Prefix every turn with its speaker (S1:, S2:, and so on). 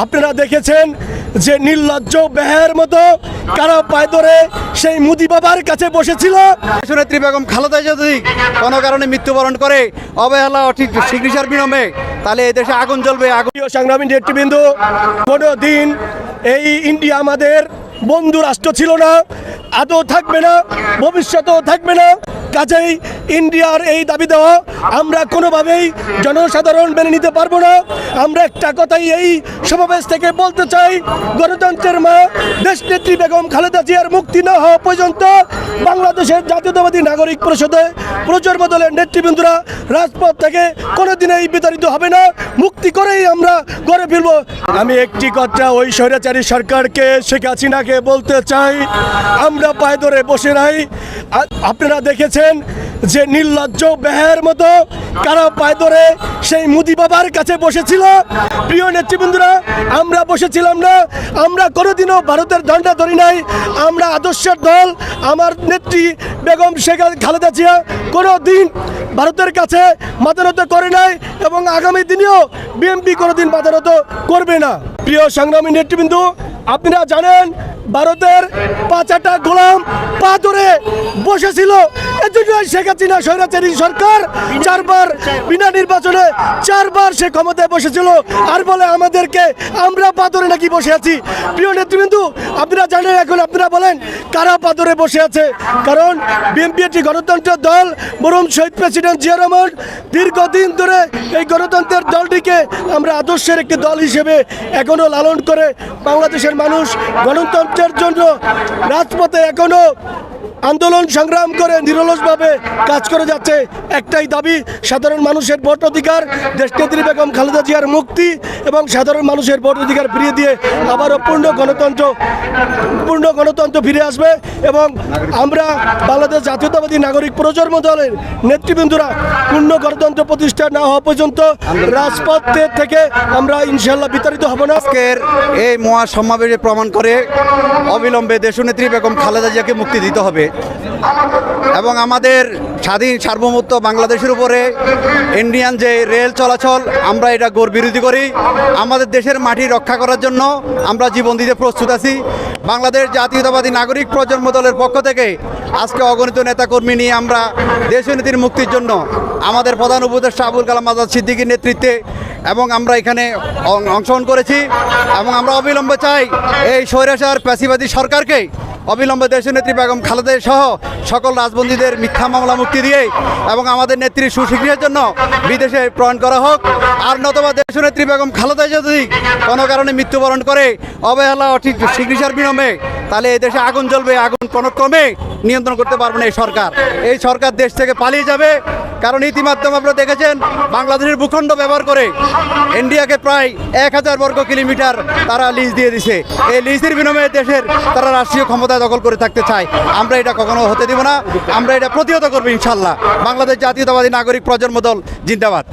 S1: আপনারা দেখেছেন যে নির্লজ্জ বেহের মতো কারা পায় ধরে সেই মুদি বাবার কাছে বসেছিল।
S2: দেশনেত্রী বেগম খালেদা যদি কোনো কারণে মৃত্যুবরণ করে অবহেলা অঠিক চিকিৎসার বিলম্বে তাহলে এই দেশে আগুন জ্বলবে আগুন
S1: সংগ্রামী নেতৃবৃন্দ কোনো দিন এই ইন্ডিয়া আমাদের বন্ধু রাষ্ট্র ছিল না আদৌ থাকবে না ভবিষ্যতেও থাকবে না। কাজেই ইন্ডিয়ার এই দাবি দেওয়া আমরা কোনোভাবেই জনসাধারণ মেনে নিতে পারব না। আমরা একটা কথাই এই সমাবেশ থেকে বলতে চাই, গণতন্ত্রের মা দেশনেত্রী বেগম খালেদা জিয়ার মুক্তি না হওয়া পর্যন্ত বাংলাদেশের জাতীয়তাবাদী নাগরিক পরিষদে প্রজন্ম দলের নেতৃবৃন্দরা রাজপথ থেকে কোনোদিনই বিতাড়িত হবে না। মুক্তি করেই আমরা গড়ে ফিরব আমি একটি কথা ওই স্বৈরাচারী সরকারকে শেখ হাসিনাকে বলতে চাই, আমরা পায়ে ধরে বসে নাই। আপনারা দেখেছেন যে নির্লজ্জ বেহের মতো কারা পায়ে ধরে সেই মুদি বাবার কাছে বসেছিল। প্রিয় নেতৃবৃন্দরা, আমরা বসেছিলাম না। আমরা কোনোদিনও ভারতের দণ্ডা ধরি নাই। আমরা আদর্শের দল। আমার নেত্রী বেগম শেখ খালেদা জিয়া কোনো দিন ভারতের কাছে মাতানত করে নাই এবং আগামী দিনেও বিএনপি কোনোদিন মাতানত করবে না। প্রিয় সংগ্রামী নেতৃবৃন্দ, আপনারা জানেন ভারতের পাঁচাটা গোলাম পা ধরে বসেছিল। এজন্য শেখ হাসিনা স্বৈরাচারী সরকার চারবার বিনা নির্বাচনে চারবার সে ক্ষমতায় বসেছিল। আর বলে আমাদেরকে আমরা পা ধরে নাকি বসে আছি। প্রিয় নেতৃবৃন্দ, আপনারা জানেন এখন আপনারা বলেন, কারা পা ধরে বসে আছে? কারণ বিএনপি একটি গণতন্ত্রের দল, বরং শহীদ প্রেসিডেন্ট জিয়া রহমান দীর্ঘদিন ধরে এই গণতন্ত্রের দলটিকে আমরা আদর্শের একটি দল হিসেবে এখনও লালন করে বাংলাদেশের মানুষ গণতন্ত্রের জন্য রাজপথে এখনও আন্দোলন সংগ্রাম করে নিরলসভাবে কাজ করে যাচ্ছে। একটাই দাবি, সাধারণ মানুষের ভোট অধিকার, দেশনেত্রী বেগম খালেদা জিয়ার মুক্তি এবং সাধারণ মানুষের ভোট অধিকার ফিরিয়ে দিয়ে আবারও পূর্ণ গণতন্ত্র পূর্ণ গণতন্ত্র ফিরে আসবে এবং আমরা বাংলাদেশ জাতীয়তাবাদী নাগরিক প্রজন্ম দলের নেতৃবৃন্দরা পূর্ণ গণতন্ত্র প্রতিষ্ঠা না হওয়া পর্যন্ত রাজপথের থেকে আমরা ইনশাল্লাহ বিতাড়িত হব না।
S2: আজকের এই মহা সমাবেশে প্রমাণ করে অবিলম্বে দেশনেত্রী বেগম খালেদা জিয়াকে মুক্তি দিতে হবে। এবং আমাদের স্বাধীন সার্বভৌমত্ব বাংলাদেশের উপরে ইন্ডিয়ান যে রেল চলাচল, আমরা এটা গোর বিরোধী করি। আমাদের দেশের মাটি রক্ষা করার জন্য আমরা জীবন দিতে প্রস্তুত আছি। বাংলাদেশ জাতীয়তাবাদী নাগরিক প্রজন্ম দলের পক্ষ থেকে আজকে অগণিত নেতাকর্মী নিয়ে আমরা দেশনীতির মুক্তির জন্য আমাদের প্রধান উপদেষ্টা আবুল কালাম আজাদ সিদ্দিকীর নেতৃত্বে এবং আমরা এখানে অংশগ্রহণ করেছি এবং আমরা অবিলম্বে চাই এই স্বৈরাচার প্যাসিবাদী সরকারকে অবিলম্বে দেশের নেত্রী বেগম খালেদা সহ সকল রাজবন্দীদের মিথ্যা মামলা মুক্তি দিয়ে এবং আমাদের নেত্রী সুশিক্ষার জন্য বিদেশে প্রয়ণ করা হোক। আর নতবা দেশনেত্রী বেগম খালেদা যদি কোনো কারণে মৃত্যুবরণ করে, অবহেলা অঠিক চিকিৎসার বিলম্বে তাহলে এই দেশে আগুন জ্বলবে, আগুন কোনো ক্রমে নিয়ন্ত্রণ করতে পারবে না এই সরকার। এই সরকার দেশ থেকে পালিয়ে যাবে, কারণ ইতিমাধ্যমে আপনারা দেখেছেন, বাংলাদেশের ভূখণ্ড ব্যবহার করে ইন্ডিয়াকে প্রায় এক হাজার বর্গ কিলোমিটার তারা লিজ দিয়ে দিছে। এই লিজের বিনিময়ে দেশের তারা রাষ্ট্রীয় ক্ষমতা দখল করে থাকতে চায়। আমরা এটা কখনো হতে দিব না, আমরা এটা প্রতিহত করব ইনশাল্লাহ। বাংলাদেশ জাতীয়তাবাদী নাগরিক প্রজন্ম দল, জিন্দাবাদ।